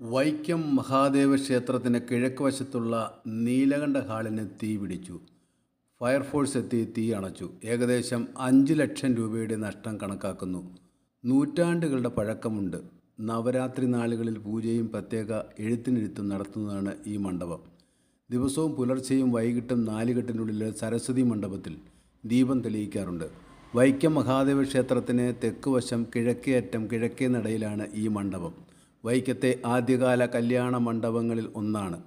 വൈക്കം മഹാദേവ ക്ഷേത്രത്തിന് കിഴക്ക് വശത്തുള്ള നീലകണ്ഠ ഹാളിന് തീ പിടിച്ചു. ഫയർഫോഴ്സ് എത്തി തീ അണച്ചു. ഏകദേശം അഞ്ച് ലക്ഷം രൂപയുടെ നഷ്ടം കണക്കാക്കുന്നു. നൂറ്റാണ്ടുകളുടെ പഴക്കമുണ്ട്. നവരാത്രി നാളുകളിൽ പൂജയും പ്രത്യേക എഴുത്തിനെഴുത്തും നടത്തുന്നതാണ് ഈ മണ്ഡപം. ദിവസവും പുലർച്ചെയും വൈകിട്ടും നാലുകെട്ടിനുള്ളിൽ സരസ്വതി മണ്ഡപത്തിൽ ദീപം തെളിയിക്കാറുണ്ട്. വൈക്കം മഹാദേവ ക്ഷേത്രത്തിന് തെക്കുവശം കിഴക്കേ അറ്റം കിഴക്കേ നടയിലാണ് ഈ മണ്ഡപം. വൈക്കത്തെ ആദ്യകാല കല്യാണ മണ്ഡപങ്ങളിൽ ഒന്നാണ്.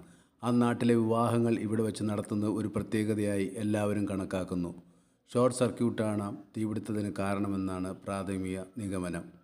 ആ നാട്ടിലെ വിവാഹങ്ങൾ ഇവിടെ വെച്ച് നടത്തുന്നത് ഒരു പ്രത്യേകതയായി എല്ലാവരും കണക്കാക്കുന്നു. ഷോർട്ട് സർക്യൂട്ടാണ് തീപിടുത്തത്തിന് കാരണമെന്നാണ് പ്രാഥമിക നിഗമനം.